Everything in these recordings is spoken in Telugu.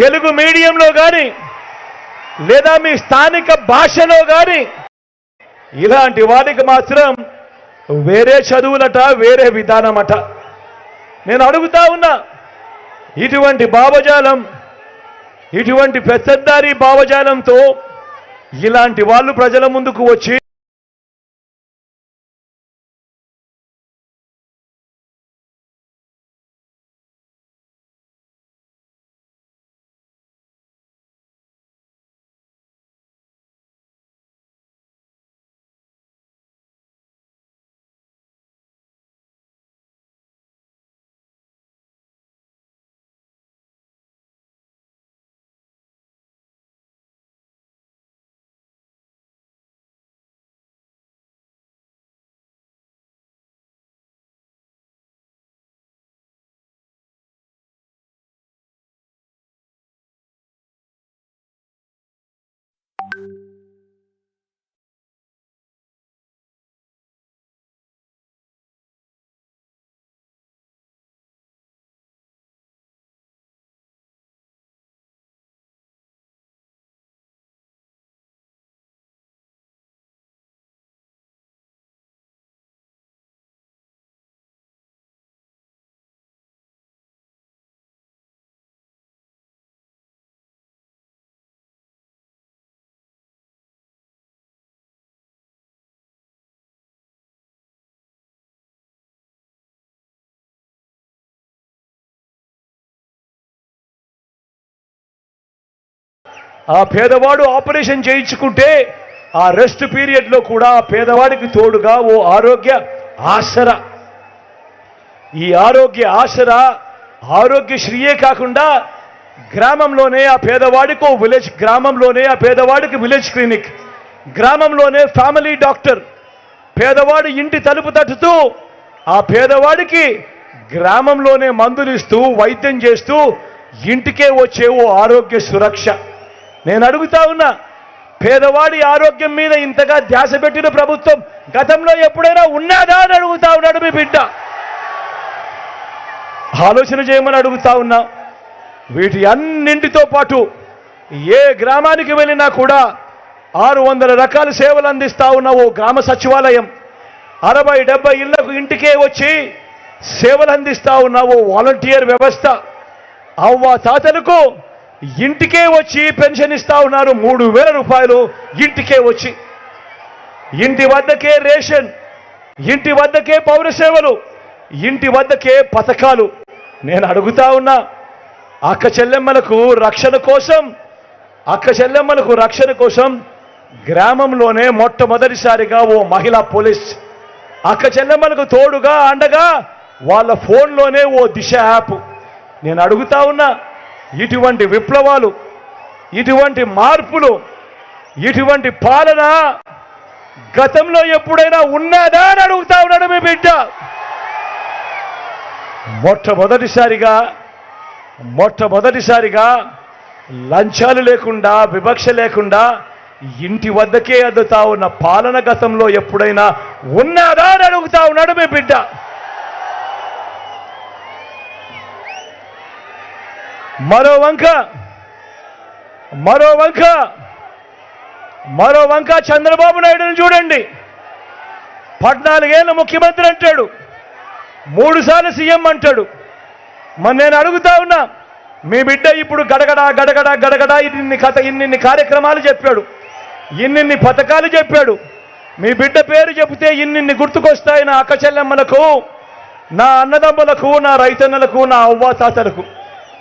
తెలుగు మీడియంలో కానీ లేదా మీ స్థానిక భాషలో కానీ ఇలాంటి వారికి మాత్రం వేరే చదువులట వేరే విధానమట. నేను అడుగుతా ఉన్నా ఇటువంటి భావజాలం ఇటువంటి పెద్దదారి భావజాలంతో ఇలాంటి వాళ్ళు ప్రజల ముందుకు వచ్చి you ఆ పేదవాడు ఆపరేషన్ చేయించుకుంటే ఆ రెస్ట్ పీరియడ్లో కూడా ఆ పేదవాడికి తోడుగా ఓ ఆరోగ్య ఆసరా. ఈ ఆరోగ్య ఆసరా ఆరోగ్యశ్రీయే కాకుండా గ్రామంలోనే ఆ పేదవాడికి ఓ విలేజ్ గ్రామంలోనే ఆ పేదవాడికి విలేజ్ క్లినిక్ గ్రామంలోనే ఫ్యామిలీ డాక్టర్ పేదవాడు ఇంటి తలుపు తట్టుతూ ఆ పేదవాడికి గ్రామంలోనే మందులిస్తూ వైద్యం చేస్తూ ఇంటికే వచ్చే ఓ ఆరోగ్య సురక్ష. నేను అడుగుతా ఉన్నా పేదవాడి ఆరోగ్యం మీద ఇంతగా ధ్యాస పెట్టిన ప్రభుత్వం గతంలో ఎప్పుడైనా ఉన్నాదా అని అడుగుతా ఉన్నాడు మీ బిడ్డ. ఆలోచన చేయమని అడుగుతా ఉన్నా వీటి అన్నింటితో పాటు ఏ గ్రామానికి వెళ్ళినా కూడా ఆరు వందల రకాల సేవలు అందిస్తా ఉన్న ఓ గ్రామ సచివాలయం అరవై డెబ్బై ఇళ్ళకు ఇంటికే వచ్చి సేవలు అందిస్తా ఉన్న ఓ వాలంటీర్ వ్యవస్థ అవ్వ తాతలకు ఇంటికే వచ్చి పెన్షన్ ఇస్తా ఉన్నారు. మూడు వేల రూపాయలు ఇంటికే వచ్చి. ఇంటి వద్దకే రేషన్ ఇంటి వద్దకే పౌర సేవలు ఇంటి వద్దకే పథకాలు. నేను అడుగుతా ఉన్నా అక్క చెల్లెమ్మలకు రక్షణ కోసం అక్క చెల్లెమ్మలకు రక్షణ కోసం గ్రామంలోనే మొట్టమొదటిసారిగా ఓ మహిళా పోలీస్. అక్క చెల్లెమ్మలకు తోడుగా అండగా వాళ్ళ ఫోన్లోనే ఓ దిశ యాప్. నేను అడుగుతా ఉన్నా ఇటువంటి విప్లవాలు ఇటువంటి మార్పులు ఇటువంటి పాలన గతంలో ఎప్పుడైనా ఉన్నదా అని అడుగుతా ఉన్నాడు మీ బిడ్డ. మొట్టమొదటిసారిగా మొట్టమొదటిసారిగా లంచాలు లేకుండా వివక్ష లేకుండా ఇంటి వద్దకే అద్దుతా ఉన్న పాలన గతంలో ఎప్పుడైనా ఉన్నదా అని అడుగుతా ఉన్నాడు మీ బిడ్డ. మరో వంక. మరో వంక. మరో వంక చంద్రబాబు నాయుడుని చూడండి. పద్నాలుగేళ్ళ ముఖ్యమంత్రి అంటాడు. మూడుసార్లు సీఎం అంటాడు. మరి నేను అడుగుతా ఉన్నా మీ బిడ్డ ఇప్పుడు గడగడ గడగడ గడగడ ఇన్ని కథ ఇన్నిన్ని కార్యక్రమాలు చెప్పాడు. ఇన్నిన్ని పథకాలు చెప్పాడు. మీ బిడ్డ పేరు చెబితే ఇన్నిన్ని గుర్తుకొస్తాయి నా అక్క చెల్లెమ్మలకు నా అన్నదమ్ములకు నా రైతన్నలకు నా అవ్వాతాతలకు.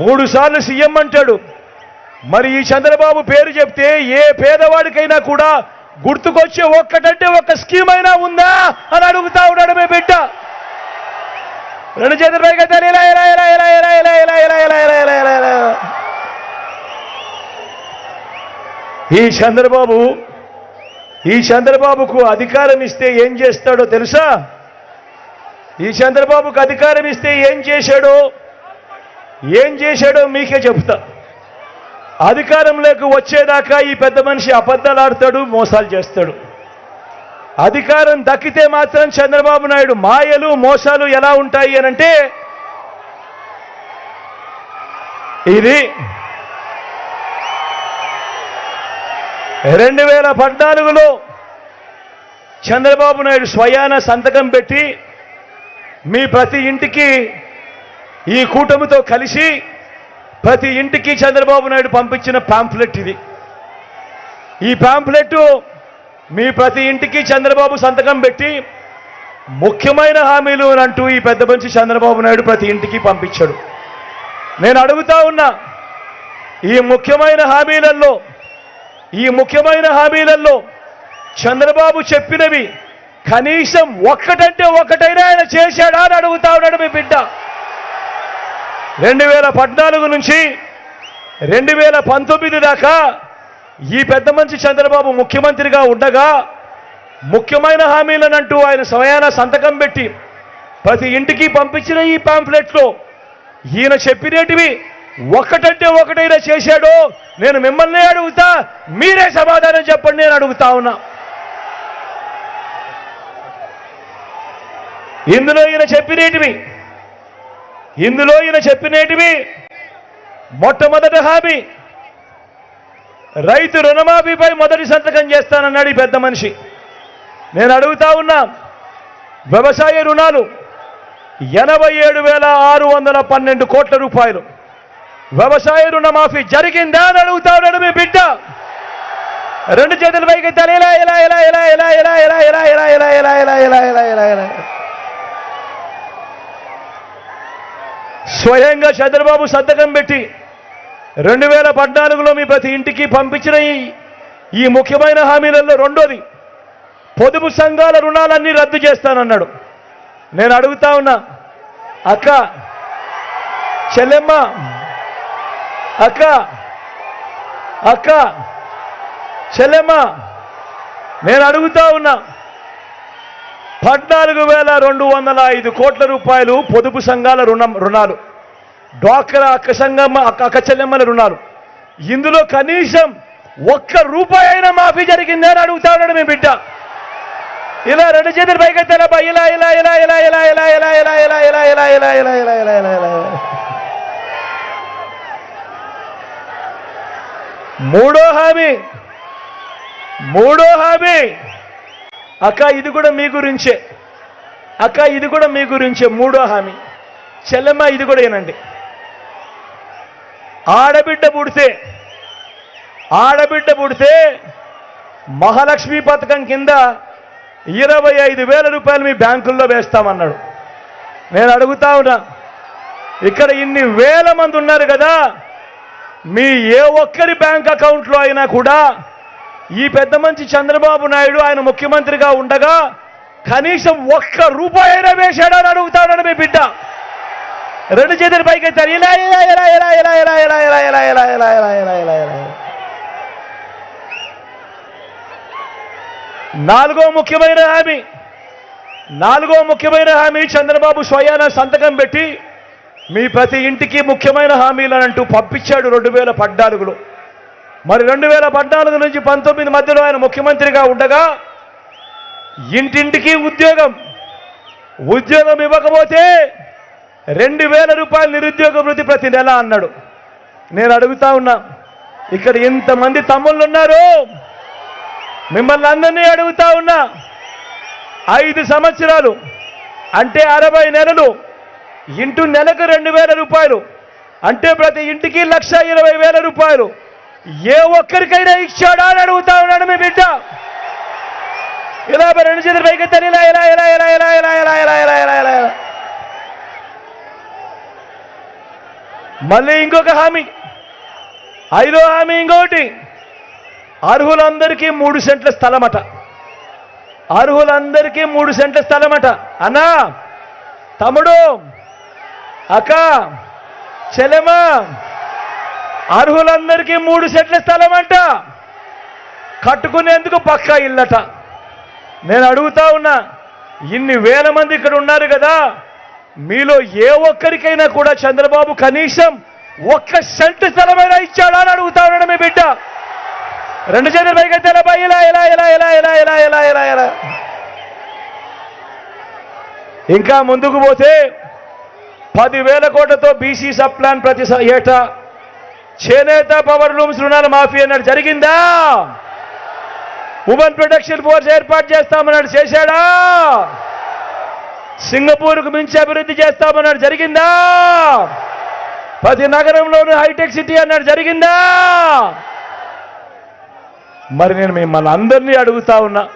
మూడు సార్లు సీఎం అంటాడు మరి ఈ చంద్రబాబు పేరు చెప్తే ఏ పేదవాడికైనా కూడా గుర్తుకొచ్చే ఒక్కటంటే ఒక్క స్కీమ్ అయినా ఉందా అని అడుగుతా ఉన్నాడు మీ బిడ్డ రెండు చేతులు పైకి ఇలా ఇలా ఇలా ఇలా ఇలా ఇలా ఇలా ఇలా ఇలా ఇలా ఇలా ఇలా ఇలా ఇలా ఈ చంద్రబాబు ఈ చంద్రబాబుకు అధికారం ఇస్తే ఏం చేస్తాడో తెలుసా ఈ చంద్రబాబుకు అధికారం ఇస్తే ఏం చేశాడో ఏం చేశాడో మీకే చెబుతా. అధికారంలోకి వచ్చేదాకా ఈ పెద్ద మనిషి అబద్ధాలు ఆడతాడు మోసాలు చేస్తాడు. అధికారం దక్కితే మాత్రం చంద్రబాబు నాయుడు మాయలు మోసాలు ఎలా ఉంటాయి అనంటే ఇది రెండు వేల పద్నాలుగులో చంద్రబాబు నాయుడు స్వయాన సంతకం పెట్టి మీ ప్రతి ఇంటికి ఈ కూటమితో కలిసి ప్రతి ఇంటికి చంద్రబాబు నాయుడు పంపించిన పాంఫ్లెట్ ఇది. ఈ పాంఫ్లెట్ మీ ప్రతి ఇంటికి చంద్రబాబు సంతకం పెట్టి ముఖ్యమైన హామీలు అని అంటూ ఈ పెద్ద మనిషి చంద్రబాబు నాయుడు ప్రతి ఇంటికి పంపించాడు. నేను అడుగుతా ఉన్నా ఈ ముఖ్యమైన హామీలలో ఈ ముఖ్యమైన హామీలలో చంద్రబాబు చెప్పినవి కనీసం ఒక్కటంటే ఒక్కటైనా ఆయన చేశాడా అని అడుగుతా ఉన్నాడు మీ బిడ్డ. రెండు వేల పద్నాలుగు నుంచి రెండు వేల పంతొమ్మిది దాకా ఈ పెద్ద మంచి చంద్రబాబు ముఖ్యమంత్రిగా ఉండగా ముఖ్యమైన హామీలనంటూ ఆయన సమయాన సంతకం పెట్టి ప్రతి ఇంటికి పంపించిన ఈ పాంఫ్లెట్లో ఈయన చెప్పినేటివి ఒక్కటంటే ఒకటైనా చేశాడో నేను మిమ్మల్ని అడుగుతా మీరే సమాధానం చెప్పండి నేను అడుగుతా ఉన్నా. ఇందులో ఈయన చెప్పినేటివి ఇందులో ఈయన చెప్పినేటివి మొట్టమొదటి హామీ రైతు రుణమాఫీపై మొదటి సంతకం చేస్తానన్నాడు ఈ పెద్ద మనిషి నేను అడుగుతా ఉన్నా వ్యవసాయ రుణాలు ఎనభై ఏడు వేల ఆరు వందల పన్నెండు కోట్ల రూపాయలు వ్యవసాయ రుణమాఫీ జరిగిందా అని అడుగుతా ఉన్నాడు మీ బిడ్డ రెండు చేతుల పైకి ఎలా ఎలా ఎలా ఎలా ఎలా ఎలా ఎలా ఎలా ఎలా ఎలా ఎలా ఎలా ఎలా ఎలా ఎలా ఇలా ఇలా స్వయంగా చంద్రబాబు సంతకం పెట్టి రెండు వేల పద్నాలుగులో మీ ప్రతి ఇంటికి పంపించిన ఈ ఈ ముఖ్యమైన హామీలలో రెండోది పొదుపు సంఘాల రుణాలన్నీ రద్దు చేస్తానన్నాడు. నేను అడుగుతా ఉన్నా అక్క చెల్లెమ్మ అక్క అక్క చెల్లెమ్మ నేను అడుగుతా ఉన్నా పద్నాలుగు వేల రెండు వందల ఐదు కోట్ల రూపాయలు పొదుపు సంఘాల రుణం రుణాలు డ్వాక్రా అక్క సంఘం అక్క చెల్లెమ్మల రుణాలు ఇందులో కనీసం ఒక్క రూపాయి అయినా మాఫీ జరిగిందే అని అడుగుతా ఉన్నాడు మీ బిడ్డ ఇలా రెండు చేతులు పైకెత్తాలబ్బా ఇలా ఇలా ఇలా ఇలా ఇలా ఇలా ఇలా ఇలా ఇలా ఇలా ఇలా ఇలా ఇలా ఇలా ఇలా ఇలా ఇలా మూడో హామీ మూడో హామీ అక్క ఇది కూడా మీ గురించే. అక్క ఇది కూడా మీ గురించే. మూడో హామీ. చెల్లెమ్మ ఇది కూడా ఏనండి ఆడబిడ్డ పుడితే ఆడబిడ్డ పుడితే మహాలక్ష్మి పథకం కింద ఇరవై ఐదు వేల రూపాయలు మీ బ్యాంకుల్లో వేస్తామన్నాడు. నేను అడుగుతా ఉన్నా ఇక్కడ ఇన్ని వేల మంది ఉన్నారు కదా మీ ఏ ఒక్కరి బ్యాంక్ అకౌంట్లో అయినా కూడా ఈ పెద్ద మంచి చంద్రబాబు నాయుడు ఆయన ముఖ్యమంత్రిగా ఉండగా కనీసం ఒక్క రూపాయి అయినా వేశాడని అని మీ బిడ్డ రెండు చేతులు పైకి ఎత్తారు ఇలా ఇలా ఇలా ఇలా ఇలా ఇలా ఇలా ఇలా ఇలా ఇలా ఇలా ఇలా ఇలా ఇలా ఇలా నాలుగో ముఖ్యమైన హామీ నాలుగో ముఖ్యమైన హామీ చంద్రబాబు స్వయాన సంతకం పెట్టి మీ ప్రతి ఇంటికి ముఖ్యమైన హామీలను అంటూ పంపించాడు రెండు వేల పద్నాలుగులో మరి రెండు వేల పద్నాలుగు నుంచి పంతొమ్మిది మధ్యలో ఆయన ముఖ్యమంత్రిగా ఉండగా ఇంటింటికి ఉద్యోగం ఉద్యోగం ఇవ్వకపోతే రెండు వేల రూపాయల నిరుద్యోగ వృత్తి ప్రతి నెల అన్నాడు. నేను అడుగుతా ఉన్నా ఇక్కడ ఇంతమంది తమ్ముళ్ళు ఉన్నారు మిమ్మల్ని అందరినీ అడుగుతా ఉన్నా ఐదు సంవత్సరాలు అంటే అరవై నెలలు ఇంటూ నెలకు రెండు వేల రూపాయలు అంటే ప్రతి ఇంటికి లక్ష ఇరవై వేల రూపాయలు. ఏ ఒక్కరికైనా ఇచ్చాడా అని అడుగుతా ఉన్నాడు మీ బిడ్డ ఇలా రెండు చేతులు పైకి ఇలా ఇలా ఇలా ఇలా ఇలా ఇలా ఇలా ఇలా ఇలా ఇలా ఇలా ఇలా మళ్ళీ ఇంకొక హామీ ఐదో హామీ ఇంకొకటి అర్హులందరికీ మూడు సెంట్ల స్థలమట అర్హులందరికీ మూడు సెంట్ల స్థలమట అన్నా తమ్ముడు అక్క చెలమా అర్హులందరికీ మూడు సెంట్ల స్థలం అంట కట్టుకునేందుకు పక్కా ఇల్లట. నేను అడుగుతా ఉన్నా ఇన్ని వేల మంది ఇక్కడ ఉన్నారు కదా మీలో ఏ ఒక్కరికైనా కూడా చంద్రబాబు కనీసం ఒక్క సెంటు స్థలమైనా ఇచ్చాడా అని అడుగుతా ఉన్నాడు మీ బిడ్డ. రెండు చేతులు పైకి ఎలా ఇలా ఇలా ఇలా ఇలా ఇలా ఇలా ఇలా ఇలా ఇలా. ఇంకా ముందుకు పోతే పదివేల కోట్లతో బీసీ సబ్ ప్లాన్ ప్రతి ఏటా చేనేత పవర్ లూమ్స్ రుణాల మాఫీ అన్నాడు. జరిగిందా? ఉమెన్ ప్రొటెక్షన్ ఫోర్స్ ఏర్పాటు చేస్తామన్నాడు. చేశాడా? సింగపూర్కు మించి అభివృద్ధి చేస్తామన్నాడు. జరిగిందా? ప్రతి నగరంలోనూ హైటెక్ సిటీ అన్నాడు. జరిగిందా? మరి నేను మిమ్మల్ని అందరినీ అడుగుతా ఉన్నా.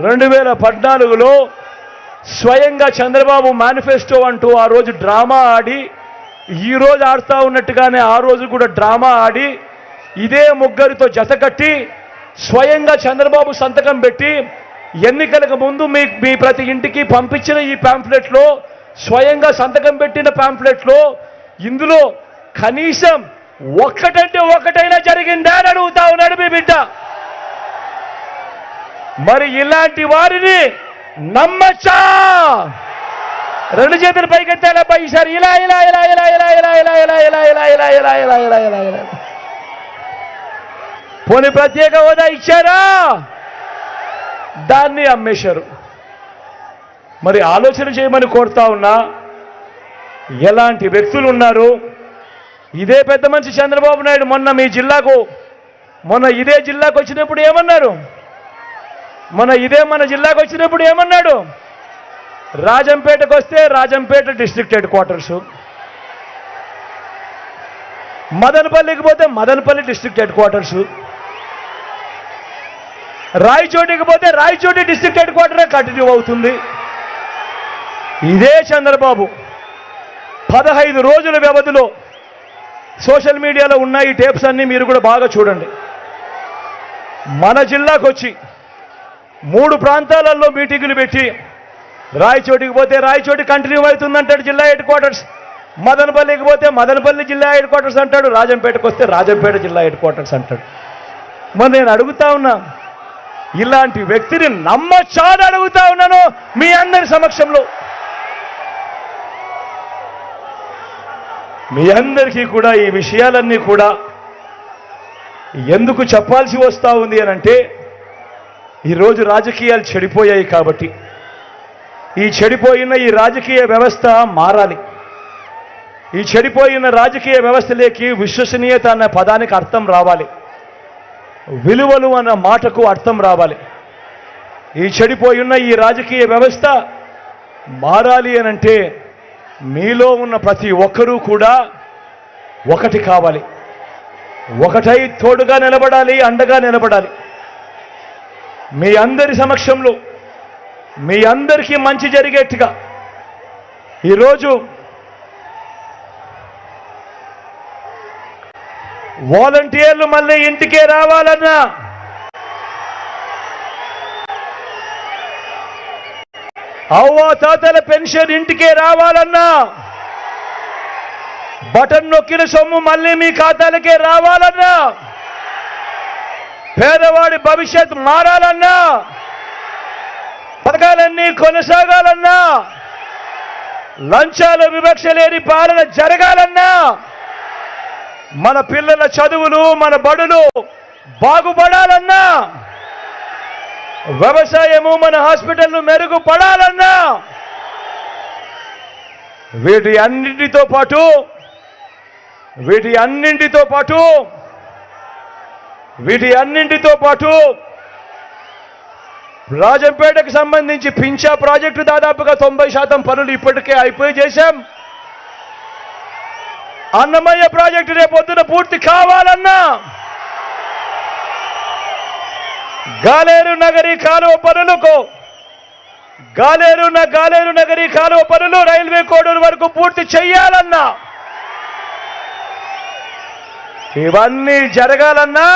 రెండు వేల పద్నాలుగులో స్వయంగా చంద్రబాబు మేనిఫెస్టో అంటూ ఆ రోజు డ్రామా ఆడి ఈ రోజు ఆడుతూ ఉన్నట్టుగానే ఆ రోజు కూడా డ్రామా ఆడి ఇదే ముగ్గురితో జతకట్టి స్వయంగా చంద్రబాబు సంతకం పెట్టి ఎన్నికలకు ముందు మీ మీ ప్రతి ఇంటికి పంపించిన ఈ పాంఫ్లెట్లో స్వయంగా సంతకం పెట్టిన ప్యాంప్లెట్లో ఇందులో కనీసం ఒక్కటంటే ఒక్కటైనా జరిగిందా అని అడుగుతా ఉన్నాడు మీ బిడ్డ. మరి ఇలాంటి వారిని నమ్మచ్చా? రెండు చేతులు పైకెత్తాలా పై ఈసారి ఇలా ఇలా ఇలా ఇలా ఇలా ఇలా ఇలా ఇలా ఇలా ఇలా ఇలా ఇలా ఇలా ఇలా ఇలా ఇలా పోనీ ప్రత్యేక హోదా ఇచ్చారా దాన్ని అమ్మేశారు మరి ఆలోచన చేయమని కోరుతా ఉన్నా ఎలాంటి వ్యక్తులు ఉన్నారు ఇదే పెద్ద మనిషి చంద్రబాబు నాయుడు మొన్న మీ జిల్లాకు మొన్న ఇదే జిల్లాకు వచ్చినప్పుడు ఏమన్నారు మొన్న ఇదే మన జిల్లాకు వచ్చినప్పుడు ఏమన్నాడు రాజంపేటకు వస్తే రాజంపేట డిస్ట్రిక్ట్ హెడ్ క్వార్టర్స్. మదనపల్లికి పోతే మదనపల్లి డిస్ట్రిక్ట్ హెడ్ క్వార్టర్స్. రాయచోటికి పోతే Rayachoti district headquarter continue అవుతుంది. ఇదే చంద్రబాబు. పదహైదు రోజుల వ్యవధిలో సోషల్ మీడియాలో ఉన్న ఈ టేప్స్ అన్నీ మీరు కూడా బాగా చూడండి. మన జిల్లాకు వచ్చి మూడు ప్రాంతాలలో మీటింగులు పెట్టి రాయచోటికి పోతే రాయచోటి కంటిన్యూ అవుతుందంటాడు జిల్లా హెడ్ క్వార్టర్స్. మదనపల్లికి పోతే మదనపల్లి జిల్లా హెడ్ క్వార్టర్స్ అంటాడు. రాజంపేటకు వస్తే రాజంపేట జిల్లా హెడ్ క్వార్టర్స్ అంటాడు. మరి నేను అడుగుతా ఉన్నా ఇలాంటి వ్యక్తిని నమ్మచ్చా అని అడుగుతా ఉన్నాను మీ అందరి సమక్షంలో. మీ అందరికీ కూడా ఈ విషయాలన్నీ కూడా ఎందుకు చెప్పాల్సి వస్తూ ఉంది అని అంటే ఈరోజు రాజకీయాలు చెడిపోయాయి కాబట్టి. ఈ చెడిపోయిన ఈ రాజకీయ వ్యవస్థ మారాలి. ఈ చెడిపోయిన రాజకీయ వ్యవస్థలోకి విశ్వసనీయత అన్న పదానికి అర్థం రావాలి. విలువలు అన్న మాటకు అర్థం రావాలి. ఈ చెడిపోయిన ఈ రాజకీయ వ్యవస్థ మారాలి అని అంటే మీలో ఉన్న ప్రతి ఒక్కరూ కూడా ఒకటి కావాలి. ఒకటై తోడుగా నిలబడాలి అండగా నిలబడాలి. మీ అందరి సమక్షంలో మీ అందరికీ మంచి జరిగేట్టుగా. ఈరోజు వాలంటీర్లు మళ్ళీ ఇంటికే రావాలన్నా. అవ్వ తాతల పెన్షన్ ఇంటికే రావాలన్నా. బటన్ నొక్కిన సొమ్ము మళ్ళీ మీ ఖాతాలకే రావాలన్నా. పేదవాడి భవిష్యత్ మారాలన్నా. పథకాలన్నీ కొనసాగాలన్నా లంచాలు వివక్ష లేని పాలన జరగాలన్నా మన పిల్లల చదువులు మన బడులు బాగుపడాలన్నా వ్యవసాయము మన హాస్పిటల్ను మెరుగుపడాలన్నా వీటి అన్నింటితో పాటు వీటి అన్నింటితో పాటు వీటి అన్నింటితో పాటు రాజంపేటకు సంబంధించి పించా ప్రాజెక్టు దాదాపుగా తొంభై శాతం పనులు ఇప్పటికే అయిపోయి చేశాం. అన్నమయ్య ప్రాజెక్టు రేపొద్దున పూర్తి కావాలన్నా గాలేరు నగరి కాలువ పనులకు గాలేరు గాలేరు నగరి కాలువ పనులు రైల్వే కోడూరు వరకు పూర్తి చెయ్యాలన్నా ఇవన్నీ జరగాలన్నా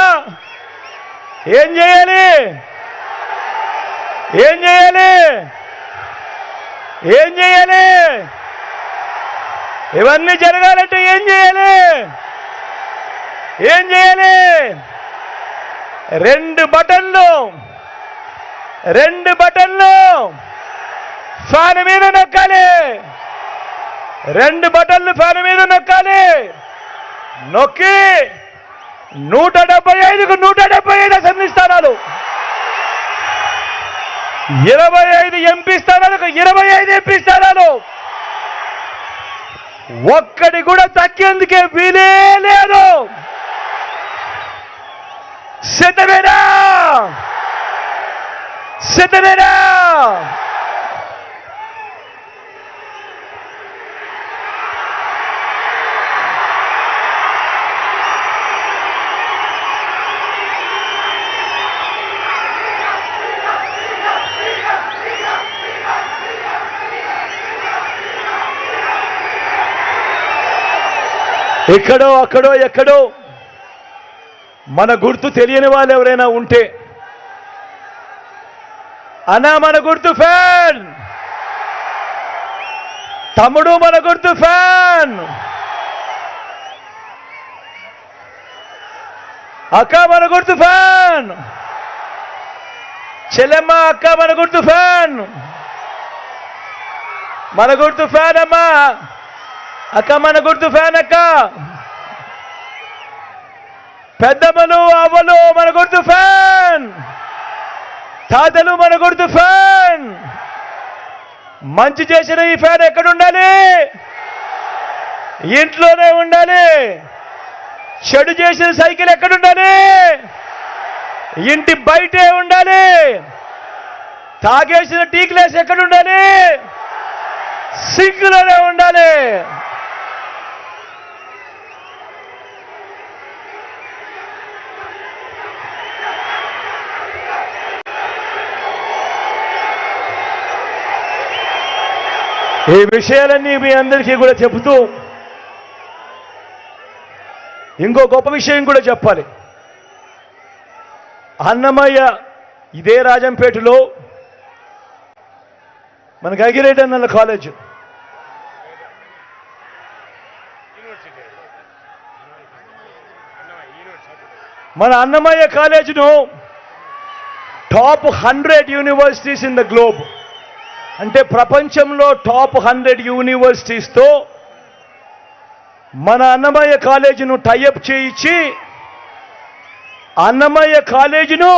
ఏం చేయాలి? ఏం చేయాలి? ఏం చేయాలి? ఇవన్నీ జరగాలంటే ఏం చేయాలి? ఏం చేయాలి? రెండు బటన్లు రెండు బటన్లు ఫ్యాన్ మీద నొక్కాలి. రెండు బటన్లు ఫ్యాన్ మీద నొక్కాలి. నొక్కి నూట డెబ్బై ఐదుకు నూట డెబ్బై ఐదు అసెంబ్లీ స్థానాలు. ఇరవై ఐదు ఎంపీ స్థానాలకు ఇరవై ఐదు ఎంపీ స్థానాలు. ఒక్కటి కూడా తగ్గేందుకే వీలే లేదు. సిద్ధమేనా? సిద్ధమేనా? ఎక్కడో అక్కడో ఎక్కడో. మన గుర్తు తెలియని వాళ్ళు ఎవరైనా ఉంటే. అన్నా మన గుర్తు ఫ్యాన్. తమ్ముడు మన గుర్తు ఫ్యాన్. అక్క మన గుర్తు ఫ్యాన్. చెల్లెమ్మ అక్క మన గుర్తు ఫ్యాన్. మన గుర్తు ఫ్యాన్ అమ్మా. అక్క మన గుర్తు ఫ్యాన్ అక్క. పెద్దమ్మలు అవ్వలు మన గుర్తు ఫ్యాన్. తాతలు మన గుర్తు ఫ్యాన్. మంచి చేసిన ఈ ఫ్యాన్ ఎక్కడ ఉండాలి? ఇంట్లోనే ఉండాలి. చెడు చేసిన సైకిల్ ఎక్కడ ఉండాలి? ఇంటి బయటే ఉండాలి. తాగేసిన టీ గ్లాస్ ఎక్కడ ఉండాలి? సింక్లోనే ఉండాలి. ఈ విషయాలన్నీ మీ అందరికీ కూడా చెబుతూ ఇంకో గొప్ప విషయం కూడా చెప్పాలి. అన్నమయ్య ఇదే రాజంపేటలో మనకు అగిరేట్ అన్న కాలేజ్. మన Annamayya కాలేజీను top hundred universities in the globe. అంటే ప్రపంచంలో టాప్ హండ్రెడ్ యూనివర్సిటీస్తో మన అన్నమయ్య కాలేజీను టైఅప్ చేయించి అన్నమయ్య కాలేజీను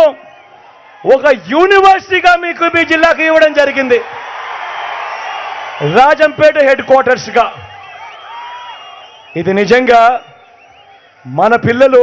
ఒక యూనివర్సిటీగా మీకు మీ జిల్లాకు ఇవ్వడం జరిగింది. రాజంపేట హెడ్ క్వార్టర్స్గా. ఇది నిజంగా మన పిల్లలు